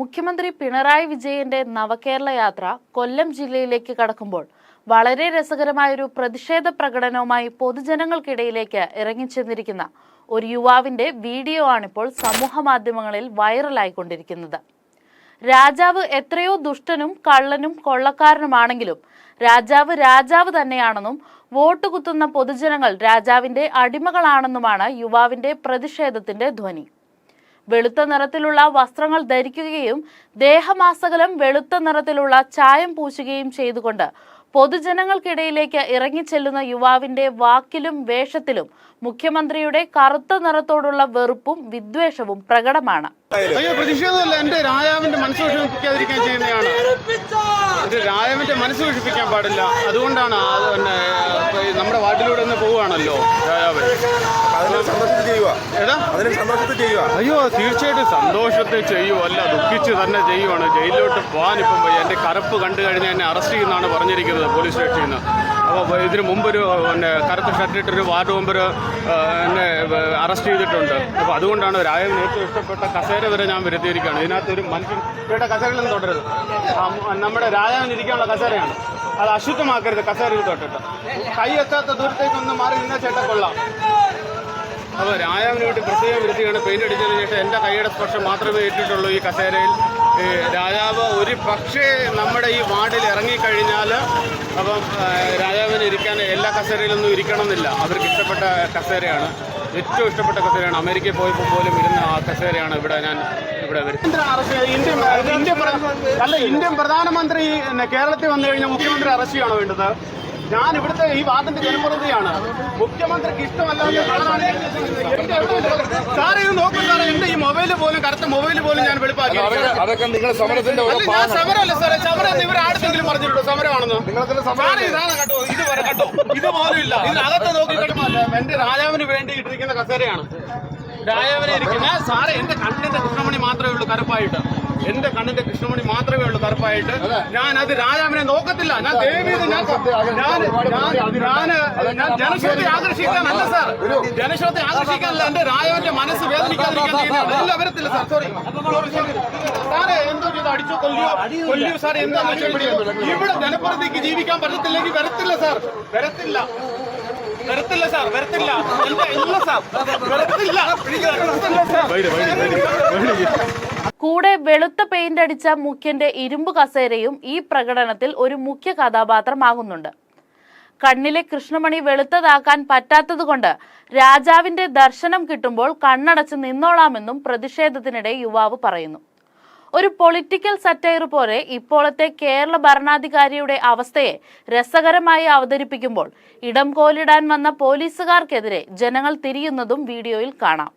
മുഖ്യമന്ത്രി പിണറായി വിജയന്റെ നവകേരള യാത്ര കൊല്ലം ജില്ലയിലേക്ക് കടക്കുമ്പോൾ വളരെ രസകരമായൊരു പ്രതിഷേധ പ്രകടനവുമായി പൊതുജനങ്ങൾക്കിടയിലേക്ക് ഇറങ്ങിച്ചെന്നിരിക്കുന്ന ഒരു യുവാവിന്റെ വീഡിയോ ആണിപ്പോൾ സമൂഹ മാധ്യമങ്ങളിൽ വൈറലായിക്കൊണ്ടിരിക്കുന്നത്. രാജാവ് എത്രയോ ദുഷ്ടനും കള്ളനും കൊള്ളക്കാരനുമാണെങ്കിലും രാജാവ് രാജാവ് തന്നെയാണെന്നും വോട്ട് കുത്തുന്ന പൊതുജനങ്ങൾ രാജാവിന്റെ അടിമകളാണെന്നുമാണ് യുവാവിന്റെ പ്രതിഷേധത്തിന്റെ ധ്വനി. വെളുത്ത നിറത്തിലുള്ള വസ്ത്രങ്ങൾ ധരിക്കുകയും ദേഹമാസകലം വെളുത്ത നിറത്തിലുള്ള ചായം പൂശുകയും ചെയ്തുകൊണ്ട് പൊതുജനങ്ങൾക്കിടയിലേക്ക് ഇറങ്ങിച്ചെല്ലുന്ന യുവാവിന്റെ വാക്കിലും വേഷത്തിലും മുഖ്യമന്ത്രിയുടെ കറുത്ത നിറത്തോടുള്ള വെറുപ്പും വിദ്വേഷവും പ്രകടമാണ്. അയ്യോ പ്രതിഷേധമല്ല. എന്റെ രാജാവിന്റെ മനസ്സ് വിഷമിപ്പിക്കാതിരിക്കാൻ ചെയ്യുന്നതാണ് ഇത് രാജാവിന്റെ മനസ്സ് വിഷമിപ്പിക്കാൻ പാടില്ല. അതുകൊണ്ടാണ് പിന്നെ നമ്മുടെ വാട്ടിലൂടെ ഒന്ന് പോവുകയാണല്ലോ രാജാവ് അയ്യോ തീർച്ചയായിട്ടും സന്തോഷത്തിൽ ചെയ്യുമല്ല ദുഃഖിച്ച് തന്നെ ചെയ്യുവാണ്. ജയിലിലോട്ട് പോകാൻ ഇപ്പം എന്റെ കറുപ്പ് കണ്ടു കഴിഞ്ഞാൽ എന്നെ അറസ്റ്റ് ചെയ്യുന്നതാണ് പറഞ്ഞിരിക്കുന്നത് പോലീസ് സ്റ്റേഷനിൽ നിന്ന്. അപ്പോൾ ഇതിന് മുമ്പൊരു പിന്നെ കറുത്ത ഷർട്ടിട്ടൊരു വാർഡ് മെമ്പർ എന്നെ അറസ്റ്റ് ചെയ്തിട്ടുണ്ട്. അപ്പോൾ അതുകൊണ്ടാണ് രാജന് ഏറ്റവും ഇഷ്ടപ്പെട്ട കസേര വരെ ഞാൻ വരുത്തിയിരിക്കുകയാണ്. ഇതിനകത്ത് ഒരു മനുഷ്യൻ ഇവിടെ കസേരകളും തൊട്ടരുത് നമ്മുടെ രാജാവിന് ഇരിക്കാനുള്ള കസേരയാണ്. അത് അശുദ്ധമാക്കരുത് കസേരയിൽ തൊട്ടിട്ട്. കൈ എത്താത്ത ദൂരത്തേക്കൊന്ന് മാറി നിന്ന ചേട്ട കൊള്ളാം. അപ്പോൾ രാജാവിന് വേണ്ടി പ്രത്യേകം വരുത്തിയാണ് പെയിന്റ് അടിച്ചതിന് ശേഷം എന്റെ കൈയുടെ സ്പർശം മാത്രമേ ഏറ്റിട്ടുള്ളൂ ഈ കസേരയിൽ. രാജാവ് ഒരു പക്ഷേ നമ്മുടെ ഈ വാർഡിൽ ഇറങ്ങിക്കഴിഞ്ഞാൽ അപ്പം രാജാവിന് ഇരിക്കാൻ എല്ലാ കസേരയിലൊന്നും ഇരിക്കണമെന്നില്ല. അവർക്ക് ഇഷ്ടപ്പെട്ട കസേരയാണ്. ഏറ്റവും ഇഷ്ടപ്പെട്ട കസേരയാണ്. അമേരിക്കയിൽ പോയപ്പോൾ പോലും ഇരുന്ന ആ കസേരയാണ് ഇവിടെ ഞാൻ ഇവിടെ വരുന്നത്. അല്ല ഇന്ത്യൻ പ്രധാനമന്ത്രി കേരളത്തിൽ വന്നു കഴിഞ്ഞാൽ മുഖ്യമന്ത്രി അറസ്റ്റ് ചെയ്യണോ വേണ്ടത്? ഞാൻ ഇവിടുത്തെ ഈ വാർഡിന്റെ ജനപ്രതിയാണ് മുഖ്യമന്ത്രിക്ക് ചെയ്യുന്നത്. സാറേ ഇത് നോക്കൂ. മൊബൈൽ പോലും കറുത്ത മൊബൈൽ പോലും ഞാൻ വെളുപ്പാക്കി. അതൊക്കെ നിങ്ങൾ സമരത്തിന്റെ ഞാൻ സമരമല്ല സാറേ സമരം ഇവർ ആർക്കെങ്കിലും പറഞ്ഞിട്ടുണ്ടോ? സമരമാണെന്ന്? സാറേ ഇതാണ് കേട്ടോ ഇത് വരെ കേട്ടോ ഇത് പോലും ഇല്ല ഇതിനകത്ത് നോക്കി കേട്ടോ എന്റെ രാജാവിന് വേണ്ടി ഇട്ടിരിക്കുന്ന കസേരയാണ്. രാജാവിനെ ഇരിക്കുന്ന സാറേ എന്റെ കണ്ണിന്റെ കൃഷ്ണമണി മാത്രമേ ഉള്ളൂ കറുപ്പായിട്ട്. എന്റെ കണ്ണിന്റെ കൃഷ്ണമണി മാത്രമേ ഉള്ളൂ കറുപ്പായിട്ട്. ഞാൻ അത് രാജാവിനെ നോക്കത്തില്ല. ഞാൻ ദേവീത് ഞാൻ ഞാൻ ജനശ്രദ്ധ ആകർഷിക്കാനല്ല സാർ ജനശ്രദ്ധ ആകർഷിക്കാനല്ല എന്റെ രാജാവിന്റെ മനസ്സ് വേദനിക്കാതിരിക്കാൻ വരത്തില്ല സാർ സോറി സാറേ എന്തോ ചെയ്ത്? അടിച്ചോ കൊല്ലിയോ? കൊല്ലിയോ സാർ എന്താ ഇവിടെ ജനപ്രതിക്ക് ജീവിക്കാൻ പറ്റത്തില്ലെങ്കിൽ വരത്തില്ല സാർ വരത്തില്ല. വരത്തില്ല സാർ വരത്തില്ല. ഇല്ല ഇല്ല സാർ വരത്തില്ല. വരത്തില്ല. സാർ കൂടെ വെളുത്ത പെയിന്റ് അടിച്ച മുഖ്യന്റെ ഇരുമ്പ് കസേരയും ഈ പ്രകടനത്തിൽ ഒരു മുഖ്യ കഥാപാത്രമാകുന്നുണ്ട്. കണ്ണിലെ കൃഷ്ണമണി വെളുത്തതാക്കാൻ പറ്റാത്തതുകൊണ്ട് രാജാവിന്റെ ദർശനം കിട്ടുമ്പോൾ കണ്ണടച്ച് നിന്നോളാമെന്നും പ്രതിഷേധത്തിനിടെ യുവാവ് പറയുന്നു. ഒരു പൊളിറ്റിക്കൽ സറ്റയർ പോലെ ഇപ്പോഴത്തെ കേരള ഭരണാധികാരിയുടെ അവസ്ഥയെ രസകരമായി അവതരിപ്പിക്കുമ്പോൾ ഇടം കോലിടാൻ വന്ന പോലീസുകാർക്കെതിരെ ജനങ്ങൾ തിരിയുന്നതും വീഡിയോയിൽ കാണാം.